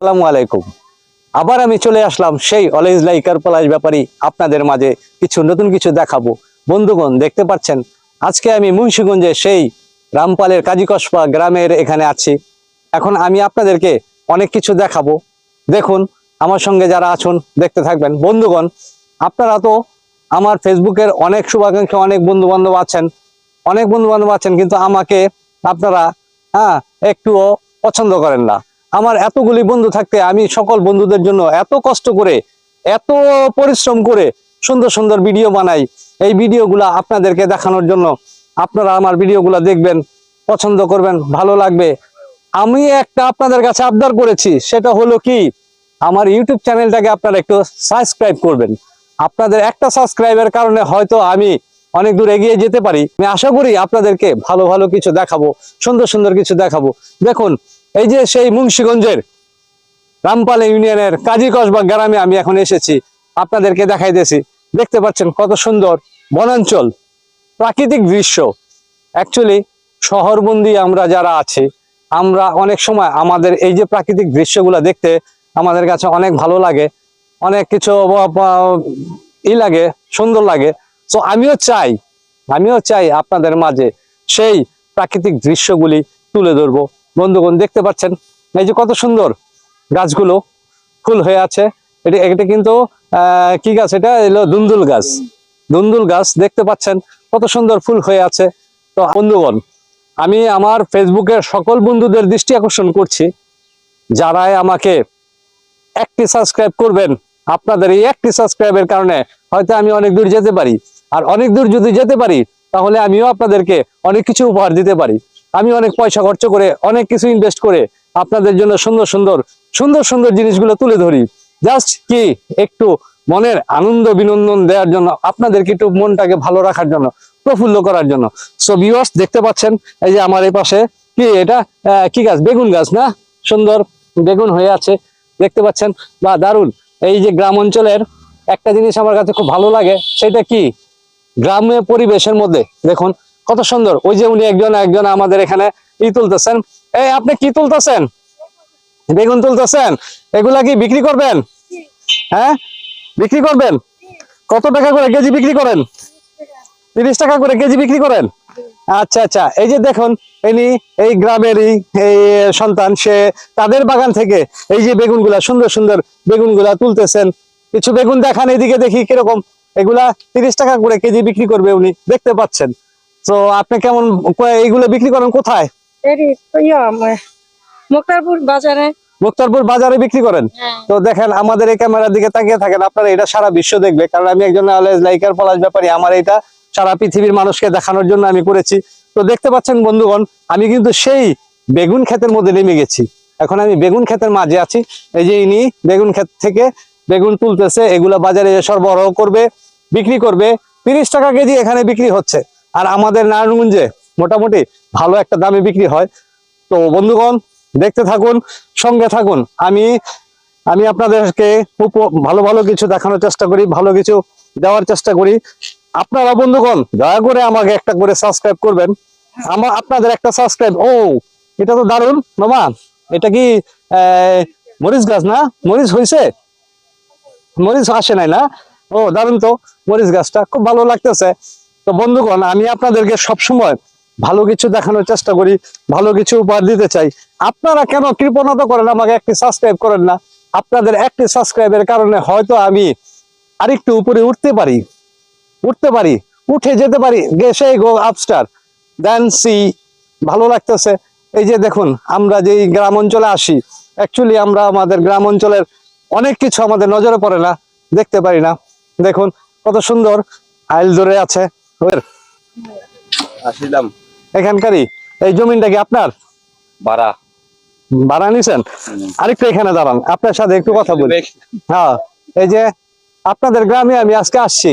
আসসালামু আলাইকুম। আবার আমি চলে আসলাম সেই অলওয়েজ লাইকার পলাশ ব্যাপারী আপনাদের মাঝে কিছু নতুন কিছু দেখাবো। বন্ধুগণ, দেখতে পাচ্ছেন, আজকে আমি মুন্সিগঞ্জে সেই রামপালের কাজীকসপা গ্রামের এখানে আছি। এখন আমি আপনাদেরকে অনেক কিছু দেখাবো। দেখুন, আমার সঙ্গে যারা আছেন, দেখতে থাকবেন। বন্ধুগণ, আপনারা তো আমার ফেসবুকের অনেক শুভাকাঙ্ক্ষী, অনেক বন্ধু বান্ধব আছেন। অনেক বন্ধু বান্ধব আছেন, কিন্তু আমাকে আপনারা হ্যাঁ একটুও পছন্দ করেন না। আমার এতগুলি বন্ধু থাকতে আমি সকল বন্ধুদের জন্য এত কষ্ট করে, এত পরিশ্রম করে সুন্দর সুন্দর ভিডিও বানাই। এই ভিডিওগুলা আপনাদেরকে দেখানোর জন্য আপনারা আমার ভিডিওগুলা দেখবেন, পছন্দ করবেন, ভালো লাগবে। আমি একটা আপনাদের কাছে আবদার করেছি, সেটা হলো কি, আমার ইউটিউব চ্যানেলটাকে আপনারা একটু সাবস্ক্রাইব করবেন। আপনাদের একটা সাবস্ক্রাইবের কারণে হয়তো আমি অনেক দূর এগিয়ে যেতে পারি। আমি আশা করি আপনাদেরকে ভালো ভালো কিছু দেখাবো, সুন্দর সুন্দর কিছু দেখাবো। দেখুন এই যে সেই মুন্সীগঞ্জের রামপাল ইউনিয়নের কাজী কসবা গ্রামে আমি এখন এসেছি। আপনাদেরকে দেখাইতেছি দেখতে পাচ্ছেন কত সুন্দর বনাঞ্চল, প্রাকৃতিক দৃশ্য। অ্যাকচুয়ালি শহরবন্দি আমরা যারা আছি, আমরা অনেক সময় আমাদের এই যে প্রাকৃতিক দৃশ্যগুলো দেখতে আমাদের কাছে অনেক ভালো লাগে। অনেক কিছু ই লাগে, সুন্দর লাগে। তো আমিও চাই আমিও চাই আপনাদের মাঝে সেই প্রাকৃতিক দৃশ্যগুলি তুলে ধরবো। বন্ধুগণ দেখতে পাচ্ছেন? এই যে কত সুন্দর গাছগুলো ফুল হয়ে আছে। এটা এটা কিন্তু কি গাছ এটা? এলো দুন্দুল গাছ। দুন্দুল গাছ দেখতে পাচ্ছেন? কত সুন্দর ফুল হয়ে আছে। তো বন্ধুগণ, আমি আমার ফেসবুকের সকল বন্ধুদের দৃষ্টি আকর্ষণ করছি। যারাই আমাকে একটি সাবস্ক্রাইব করবেন, আপনাদের এই একটি সাবস্ক্রাইবের কারণে হয়তো আমি অনেক দূর যেতে পারি। আর অনেক দূর যদি যেতে পারি, তাহলে আমিও আপনাদেরকে অনেক কিছু উপহার দিতে পারি। আমি অনেক পয়সা খরচ করে, অনেক কিছু ইনভেস্ট করে আপনাদের জন্য সুন্দর সুন্দর সুন্দর সুন্দর জিনিসগুলো তুলে ধরি। জাস্ট কি? একটু মনের আনন্দ বিনোদন দেওয়ার জন্য, আপনাদেরকে একটু মনটাকে ভালো রাখার জন্য, প্রফুল্ল করার জন্য। সো ভিউয়ার্স দেখতে পাচ্ছেন, এই যে আমার এই পাশে, কি এটা? কি গাছ? বেগুন গাছ, না? সুন্দর, বেগুন হয়ে আছে, দেখতে পাচ্ছেন। বা দারুণ, এই যে গ্রাম অঞ্চলের একটা জিনিস আমার কাছে খুব ভালো লাগে, সেটা কি? গ্রাম্য পরিবেশের মধ্যে, দেখুন কত সুন্দর। ওই যে উনি একজন একজন আমাদের এখানে ই তুলতেছেন। এই, আপনি কি তুলতেছেন? বেগুন তুলতেছেন? এগুলা কি বিক্রি করবেন? হ্যাঁ? বিক্রি করবেন? কত টাকা করে কেজি বিক্রি করেন? তিরিশ টাকা করে কেজি বিক্রি করেন? আচ্ছা আচ্ছা। এই যে দেখুন, ইনি এই গ্রামেরই এই সন্তান, সে তাদের বাগান থেকে এই যে বেগুনগুলা, সুন্দর সুন্দর বেগুনগুলা তুলতেছেন। কিছু বেগুন দেখান, এদিকে দেখি কীরকম। এগুলা তিরিশ টাকা করে কেজি বিক্রি করবে উনি। দেখতে পাচ্ছেন। তো আপনি কেমন এইগুলো বিক্রি করেন কোথায়? মুক্তারপুর বাজারে। মুক্তারপুর বাজারে বিক্রি করেন? তো দেখেন আমাদের এই ক্যামেরার দিকে তাকিয়ে থাকেন আপনারা এটা সারা বিশ্ব দেখবে। কারণ আমি একজন লাইকার পলাশ ব্যাপারী আমার এটা সারা পৃথিবীর মানুষকে দেখানোর জন্য আমি করেছি। তো দেখতে পাচ্ছেন বন্ধুগণ আমি কিন্তু সেই বেগুন ক্ষেতের মধ্যে নেমে গেছি। এখন আমি বেগুন ক্ষেতের মাঝে আছি। এই যে ইনি বেগুন ক্ষেত থেকে বেগুন তুলতেছে এগুলা বাজারে সরবরাহ করবে বিক্রি করবে। তিরিশ টাকা কেজি এখানে বিক্রি হচ্ছে। আর আমাদের নারায়ণগঞ্জে মোটামুটি ভালো একটা দামে বিক্রি হয়। তো বন্ধুগণ, দেখতে থাকুন, সঙ্গে থাকুন। আমি আমি আপনাদেরকে উপ- ভালো ভালো কিছু দেখানোর চেষ্টা করি, ভালো কিছু দেওয়ার চেষ্টা করি। আপনারা বন্ধুগণ, দয়া করে আমাকে একটা করে সাবস্ক্রাইব করবেন। আমার আপনাদের একটা সাবস্ক্রাইব ও, এটা তো দারুণ, মামা। এটা কি মরিচ গাছ না? মরিচ হয়েছে মরিচ আসে নাই না? ও, দারুণ তো, মরিচ গাছটা, খুব ভালো লাগতেছে। তো বন্ধুগণ, আমি আপনাদেরকে সবসময় ভালো কিছু দেখানোর চেষ্টা করি, ভালো কিছু উপহার দিতে চাই। আপনারা কেন কৃপণতা করেন, আমাকে একটি সাবস্ক্রাইব করেন না? আপনাদের একটি সাবস্ক্রাইবের কারণে হয়তো আমি আরেকটু উপরে উঠতে পারি উঠতে পারি, উঠে যেতে পারি। গেছে গো আপস্টার দেন সি ভালো লাগতেছে। এই যে দেখুন, আমরা যে এই গ্রাম অঞ্চলে আসি অ্যাকচুয়ালি আমরা আমাদের গ্রাম অঞ্চলের অনেক কিছু আমাদের নজরে পড়ে না, দেখতে পারি না। দেখুন, কত সুন্দর আইল ধরে আছে। এখানকারই? এই কি আপনার? ভাড়া। ভাড়া নিছেন? আরেকটু এখানে দাঁড়ান আপনার সাথে একটু কথা বলি। হ্যাঁ এই যে আপনাদের গ্রামে আমি আজকে আসছি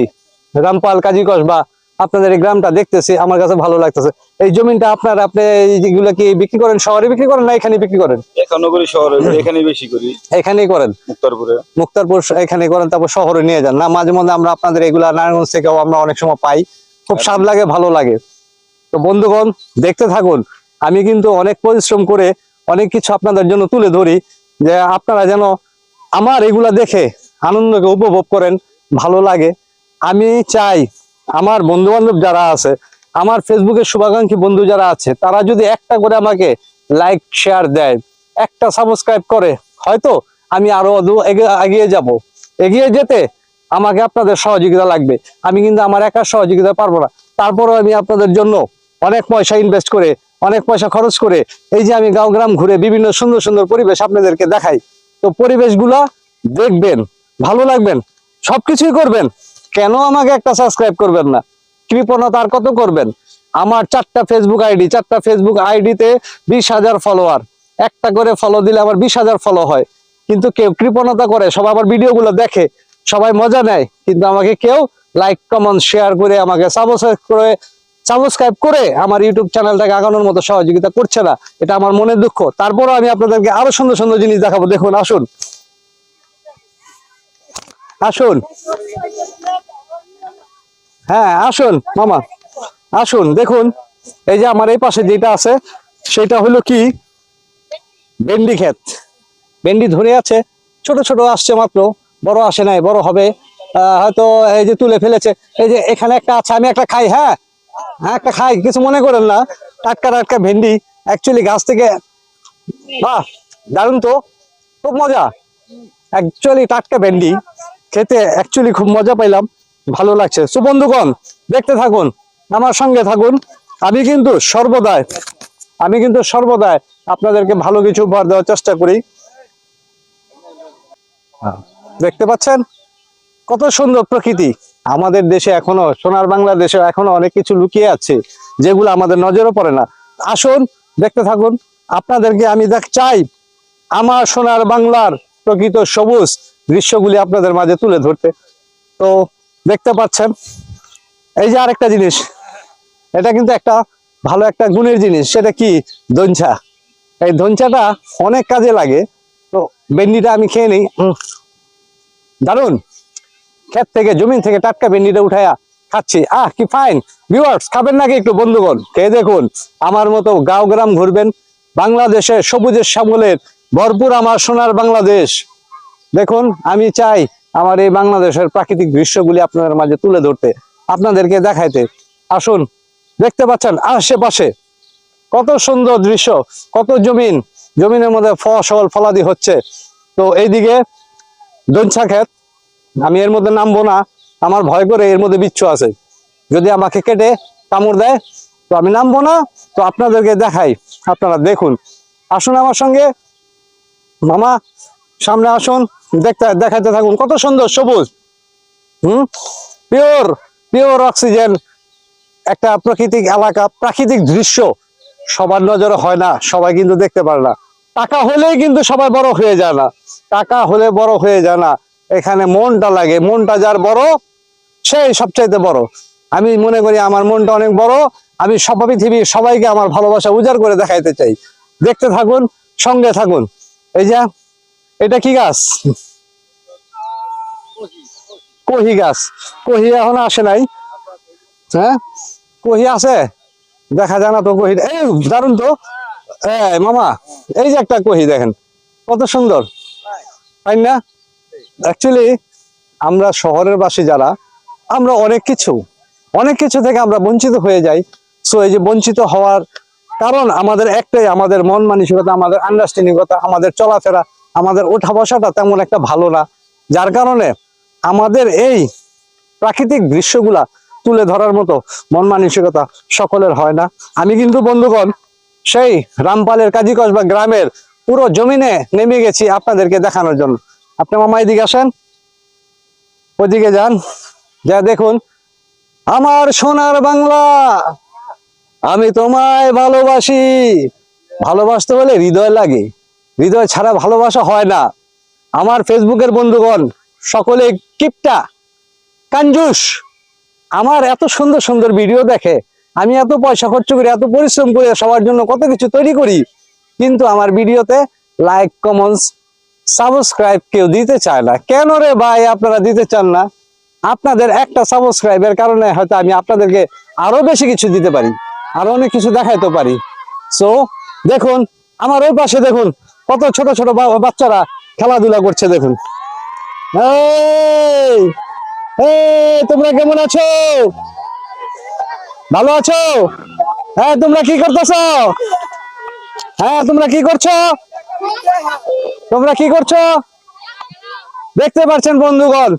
রামপাল কাজীকস বা আপনাদের এই গ্রামটা দেখতেছি আমার কাছে ভালো লাগতেছে। এই জমিটা আপনার আপনি এইগুলো কি বিক্রি করেন শহরে বিক্রি করেন না এখানে বিক্রি করেন? এখনও করি শহরে এখানে বেশি করি। এখানেই করেন? মুক্তারপুরে। মুক্তারপুর এখানে করেন তারপর শহরে নিয়ে যান। না মাঝে মধ্যে আমরা আপনাদের এগুলা নারায়ণগঞ্জ থেকেও আমরা অনেক সময় পাই। খুব স্বাদ লাগে, ভালো লাগে। তো বন্ধুগণ, দেখতে থাকুন। আমি কিন্তু অনেক পরিশ্রম করে অনেক কিছু আপনাদের জন্য তুলে ধরি, যে আপনারা যেন আমার এগুলা দেখে আনন্দকে উপভোগ করেন, ভালো লাগে। আমি চাই আমার বন্ধু বান্ধব যারা আছে, আমার ফেসবুকের শুভাকাঙ্ক্ষী বন্ধু যারা আছে, তারা যদি একটা করে আমাকে লাইক, শেয়ার দেয়, একটা সাবস্ক্রাইব করে, হয়তো আমি আরও এগিয়ে যাব। এগিয়ে যেতে আমাকে আপনাদের সহযোগিতা লাগবে। আমি কিন্তু আমার একা সহযোগিতা পারব না। তারপরও আমি আপনাদের জন্য অনেক পয়সা ইনভেস্ট করে, অনেক পয়সা খরচ করে, এই যে আমি গাঁও গ্রাম ঘুরে বিভিন্ন সুন্দর সুন্দর পরিবেশ আপনাদেরকে দেখাই। তো পরিবেশগুলা দেখবেন, ভালো লাগবেন, সবকিছুই করবেন। কেন আমাকে একটা সাবস্ক্রাইব করবেন না? কৃপণতা আর কত করবেন? আমার চারটা ফেসবুক আইডি চারটা ফেসবুক আইডিতে বিশ হাজার ফলোয়ার একটা করে ফলো দিলে আমার বিশ হাজার ফলো হয়। কিন্তু কেউ কৃপণতা করে, সব আমার ভিডিওগুলো দেখে সবাই মজা নেয়, কিন্তু আমাকে কেউ লাইক কমেন্ট শেয়ার করে আমাকে সাবস্ক্রাইব করে সাবস্ক্রাইব করে আমার ইউটিউব চ্যানেলটাকে আগানোর মতো সহযোগিতা করছে না। এটা আমার মনের দুঃখ। তারপরও আমি আপনাদেরকে আরও সুন্দর সুন্দর জিনিস দেখাবো। দেখুন, আসুন। আসুন। হ্যাঁ আসুন, মামা। আসুন, দেখুন। এই যে আমার এই পাশে যেটা আছে, সেটা হলো কি? ভেন্ডি ক্ষেত। ভেন্ডি ধরে আছে। ছোট ছোট আসছে মাত্র। বড় আসে নাই বড় হবে। হয়তো এই যে তুলে ফেলেছে। এই যে এখানে একটা আছে আমি একটা খাই হ্যাঁ? হ্যাঁ একটা খাই কিছু মনে করেন না। টাটকা টাটকা ভেন্ডি অ্যাকচুয়ালি গাছ থেকে বাহ দারুণ তো। খুব মজা। অ্যাকচুয়ালি টাটকা ভেন্ডি খেতে অ্যাকচুয়ালি খুব মজা পাইলাম। ভালো লাগছে। সো বন্ধুগণ দেখতে থাকুন আমার সঙ্গে থাকুন। আমি কিন্তু সর্বদাই আমি কিন্তু সর্বদাই আপনাদেরকে ভালো কিছু উপহার দেওয়ার চেষ্টা করি। হ্যাঁ, দেখতে পাচ্ছেন? কত সুন্দর প্রকৃতি। আমাদের দেশে এখনও, সোনার বাংলাদেশে এখনও অনেক কিছু লুকিয়ে আছে, যেগুলো আমাদের নজরে পড়ে না। আসুন, দেখতে থাকুন। আপনাদেরকে আমি দেখ, চাই, আমার সোনার বাংলার প্রকৃত সবুজ দৃশ্যগুলি আপনাদের মাঝে তুলে ধরতে। তো, দেখতে পাচ্ছেন? এই যে আরেকটা জিনিস, এটা কিন্তু একটা ভালো একটা গুণের জিনিস, সেটা কি? দঞ্চা এই ধনচাটা অনেক কাজে লাগে। তো বেন্ডিটা আমি খেয়ে নিই। দারুণ ক্ষেত থেকে, জমিন থেকে টাটকা ভেন্ডিটা উঠায়া খাচ্ছি। আহ, কি ফাইন ভিউয়ার্স খাবেন নাকি একটু বন্ধুগণ? খেয়ে দেখুন, আমার মতো গাঁও গ্রাম ঘুরবেন, বাংলাদেশের সবুজের শ্যামলের ভরপুর আমার সোনার বাংলাদেশ। দেখুন, আমি চাই আমার এই বাংলাদেশের প্রাকৃতিক দৃশ্যগুলি আপনাদের মাঝে তুলে ধরতে, আপনাদেরকে দেখাইতে। আসুন, দেখতে পাচ্ছেন, আশেপাশে কত সুন্দর দৃশ্য, কত জমিন। জমিনের মধ্যে ফসল, ফলাদি হচ্ছে। তো এইদিকে দঞ্চা ক্ষেত আমি এর মধ্যে নামবো না। আমার ভয় করে এর মধ্যে বিচ্ছু আছে। যদি আমাকে কেটে কামড় দেয়, তো আমি নামবো না। তো আপনাদেরকে দেখাই। আপনারা দেখুন। আসুন আমার সঙ্গে। মামা, সামনে আসুন। দেখতে দেখাতে থাকুন। কত সুন্দর সবুজ। হুম? Pure pure oxygen. একটা প্রাকৃতিক এলাকা, প্রাকৃতিক দৃশ্য। সবার নজরে হয় না। সবাই কিন্তু দেখতে পারে না। টাকা হলেই কিন্তু সবাই বড় হয়ে যায় না। টাকা হলে বড় হয়ে যায় না। এখানে মনটা লাগে। মনটা যার বড়, সেই সবচাইতে বড়। আমি মনে করি আমার মনটা অনেক বড়। আমি সব পৃথিবীর সবাইকে আমার ভালোবাসা উজাড় করে দেখাইতে চাই। দেখতে থাকুন, সঙ্গে থাকুন। এই যে, এটা কি গাছ? কহি গাছ। কহি এখন আসে নাই। হ্যাঁ? কহি আছে? দেখা যায় না তো কহি এই দারুণ তো। এই মামা, এই যে একটা কহি দেখেন, কত সুন্দর, তাই না? অ্যাকচুয়ালি আমরা শহরের বাসী যারা, আমরা অনেক কিছু অনেক কিছু থেকে আমরা বঞ্চিত হয়ে যাই। সো এই যে বঞ্চিত হওয়ার কারণ আমাদের একটাই, আমাদের মন মানসিকতা, আমাদের আন্ডারস্ট্যান্ডিংতা আমাদের চলাফেরা, আমাদের ওঠা বসাটা তেমন একটা ভালো না। যার কারণে আমাদের এই প্রাকৃতিক দৃশ্যগুলা তুলে ধরার মতো মন মানসিকতা সকলের হয় না। আমি কিন্তু বন্ধুগণ সেই রামপালের কাজী কসবা গ্রামের পুরো জমিনে নেমে গেছি আপনাদেরকে দেখানোর জন্য। আপনি মামা এদিকে আসেন। ওদিকে যান। যা দেখুন। আমার সোনার বাংলা। আমি তোমায় ভালোবাসি। ভালোবাসতে বলে হৃদয় লাগে। হৃদয় ছাড়া ভালোবাসা হয় না। আমার ফেসবুকের বন্ধুগণ, সকলে কিপটা, কাঞ্জুস। আমার এত সুন্দর সুন্দর ভিডিও দেখে আমি এত পয়সা খরচ করি, এত পরিশ্রম করে সবার জন্য কত কিছু তৈরি করি, কিন্তু আমার ভিডিওতে লাইক কমেন্টস সাবস্ক্রাইব কেউ দিতে চায় না। কেন রে ভাই আপনারা দিতে চান না? আপনাদের একটা সাবস্ক্রাইবের কারণে হয়তো আমি আপনাদেরকে আরও বেশি কিছু দিতে পারি, আরও অনেক কিছু দেখাইতে পারি। সো দেখুন, আমার ওই পাশে দেখুন, কত ছোট ছোট বাচ্চারা খেলাধুলা করছে, দেখুন। তোমরা কেমন আছো? ভালো আছো? হ্যাঁ তোমরা কি করতেছো? হ্যাঁ তোমরা কি করছ? তোমরা কি করছ? দেখতে পাচ্ছেন বন্ধুগণ,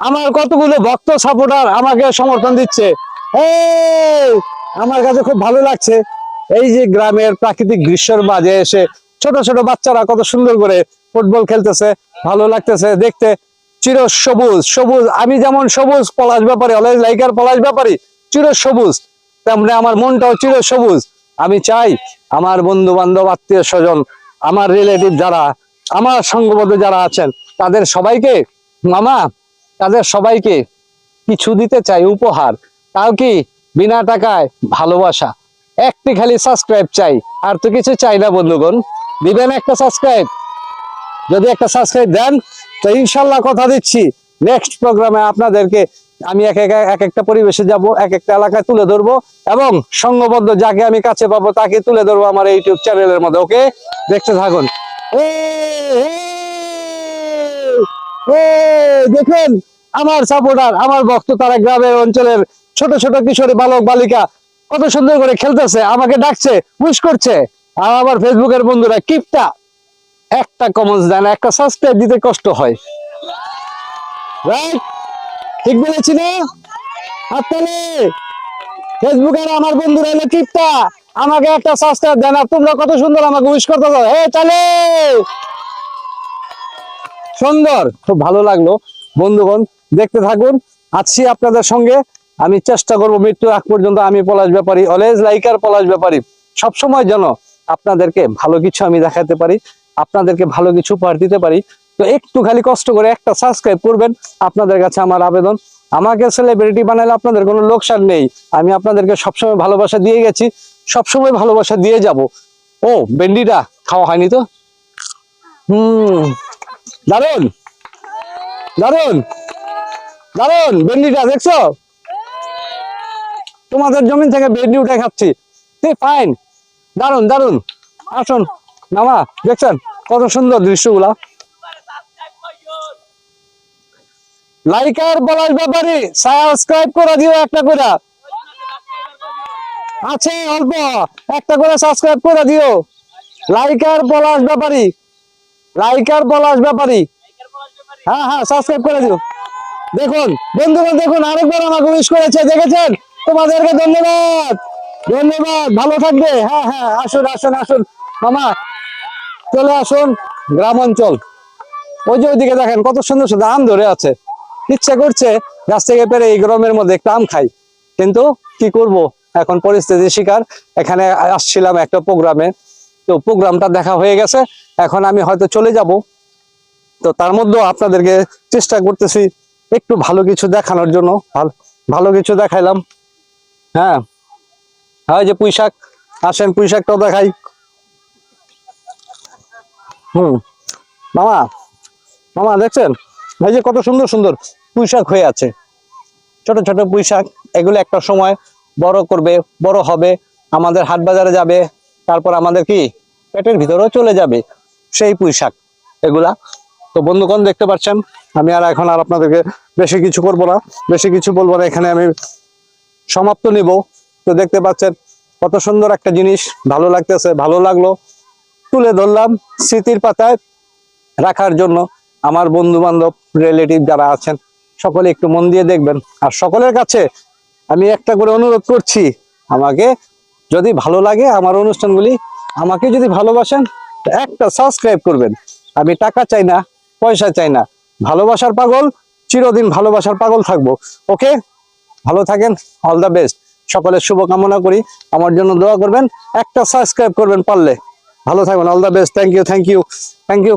আমার কতগুলো ভক্ত সাপোর্টার আমাকে সমর্থন দিচ্ছে। আমার কাছে খুব ভালো লাগছে। এই যে গ্রামের প্রাকৃতিক দৃশ্যের মাঝে এসে ছোট ছোট বাচ্চারা কত সুন্দর করে ফুটবল খেলতেছে, ভালো লাগতেছে দেখতে। চির সবুজ সবুজ, আমি যেমন সবুজ পলাশ ব্যাপারে অলওয়েজ লাইকার পলাশ ব্যাপারী, চির সবুজ। তেমনি আমার মনটাও চির সবুজ। আমি চাই আমার বন্ধু বান্ধব আত্মীয় স্বজন, আমার রিলেটিভ যারা, আমার সঙ্গবদ্ধ যারা আছেন, তাদের সবাইকে, মামা, তাদের সবাইকে কিছু দিতে চাই, উপহার। তাও কি বিনা টাকায় ভালোবাসা? একটি খালি সাবস্ক্রাইব চাই। আর তো কিছু চাই না, বন্ধুগণ। দিবেন একটা সাবস্ক্রাইব যদি একটা সাবস্ক্রাইব দেন, তো ইনশাল্লাহ কথা দিচ্ছি। নেক্সট প্রোগ্রামে আপনাদেরকে আমি এক এক এক একটা পরিবেশে যাব, এক একটা এলাকায় তুলে ধরবো এবং সঙ্গবদ্ধ যাকে আমি কাছে পাবো তাকে তুলে ধরবো আমার ইউটিউব চ্যানেলের মধ্যে, ওকে? দেখতে থাকুন। দেখেন, আমার সাপোর্টার, আমার ভক্ত তারা গ্রামের অঞ্চলের ছোট ছোট কিশোরী বালক বালিকা কত সুন্দর করে খেলতেছে, আমাকে ডাকছে উইশ করছে। আর আমার ফেসবুকের বন্ধুরা, কিপটা, একটা কমেন্টস দেয় না একটা সাবস্ক্রাইব দিতে কষ্ট হয়। রাইট ঠিক বলেছি না? হাততালি। ফেসবুকের আমার বন্ধুরা হলো কিপটা আমাকে একটা সাবস্ক্রাইব দেন আর তোমরা কত সুন্দর আমাকে উইশ করতে দাও হে চলে সুন্দর। খুব ভালো লাগল। বন্ধুগণ, দেখতে থাকুন। আছি আপনাদের সঙ্গে। আমি চেষ্টা করব মৃত্যু আগ পর্যন্ত আমি পলাশ ব্যাপারী, অলওয়েজ লাইকার পলাশ ব্যাপারী। সবসময় যেন আপনাদেরকে ভালো কিছু আমি দেখাতে পারি, আপনাদেরকে ভালো কিছু উপহার দিতে পারি। তো একটু খালি কষ্ট করে একটা সাবস্ক্রাইব করবেন, আপনাদের কাছে আমার আবেদন। আমাকে সেলিব্রিটি বানালে আপনাদের কোনো লোকসান নেই। আমি আপনাদেরকে সবসময় ভালোবাসা দিয়ে গেছি, সবসময় ভালোবাসা দিয়ে যাব। ও, ভেন্ডিটা খাওয়া হয়নি তো? হুম। দারুণ দারুণ দারুণ ভেন্ডিটা দেখছ? তোমাদের জমিন থেকে ভেন্ডি উঠে খাচ্ছি। ফাইন দারুণ দারুণ আসুন, নামা, দেখছেন? কত সুন্দর দৃশ্যগুলা। লাইক আর বলার ব্যাপারে, সাবস্ক্রাইব করে দিও একটা করে। আছে, অল্প। একটা করে সাবস্ক্রাইব করে দিও। লাইক আর পলাশ ব্যাপারী লাইক আর পলাশ ব্যাপারী। হ্যাঁ হ্যাঁ সাবস্ক্রাইব করে দিও। দেখুন, বন্ধুরা, দেখুন, আরেকবার আমাকে উইশ করেছে, দেখেছেন? তোমাদেরকে ধন্যবাদ। ধন্যবাদ, ভালো থাকবে। হ্যাঁ হ্যাঁ আসুন আসুন আসুন। মামা, চলে আসুন গ্রাম অঞ্চল ওই যে ওইদিকে দেখেন, কত সুন্দর সুন্দর আম ধরে আছে। ইচ্ছা করছে গাছ থেকে পেরে এই গরমের মধ্যে আম খাই। কিন্তু কি করব? এখন পরিস্থিতি শিকার। এখানে আসছিলাম একটা প্রোগ্রামে। তো প্রোগ্রামটা দেখা হয়ে গেছে। এখন আমি হয়তো চলে যাব। তো তার মধ্যেও আপনাদেরকে চেষ্টা করতেছি একটু ভালো কিছু দেখানোর জন্য। ভালো ভালো কিছু দেখাইলাম। হ্যাঁ। হয় যে পুঁই শাক আসেন পুঁই শাকটাও দেখাই। হুম। মামা মামা দেখছেন? এই যে কত সুন্দর সুন্দর। পুঁই শাক হয়ে আছে। ছোট ছোট পুঁই শাক এগুলো একটা সময় বড় করবে, বড় হবে, আমাদের হাট বাজারে যাবে, তারপর আমাদের কি? পেটের ভিতরেও চলে যাবে সেই পুঁই শাক এগুলা। তো বন্ধুগণ, দেখতে পাচ্ছেন, আমি আর এখন আর আপনাদেরকে বেশি কিছু করব না, বেশি কিছু বলব না, এখানে আমি সমাপ্ত নিব। তো দেখতে পাচ্ছেন, কত সুন্দর একটা জিনিস, ভালো লাগতেছে, ভালো লাগল। তুলে ধরলাম স্মৃতির পাতায় রাখার জন্য আমার বন্ধু বান্ধব রিলেটিভ যারা আছেন সকলে একটু মন দিয়ে দেখবেন। আর সকলের কাছে আমি একটা করে অনুরোধ করছি, আমাকে যদি ভালো লাগে আমার অনুষ্ঠানগুলি, আমাকে যদি ভালোবাসেন একটা সাবস্ক্রাইব করবেন। আমি টাকা চাই না, পয়সা চাই না। ভালোবাসার পাগল, চিরদিন ভালোবাসার পাগল থাকব। ওকে? ভালো থাকেন অল দ্য বেস্ট সকলের শুভকামনা করি, আমার জন্য দোয়া করবেন, একটা সাবস্ক্রাইব করবেন পারলে। ভালো থাকবেন all the best thank you thank you thank you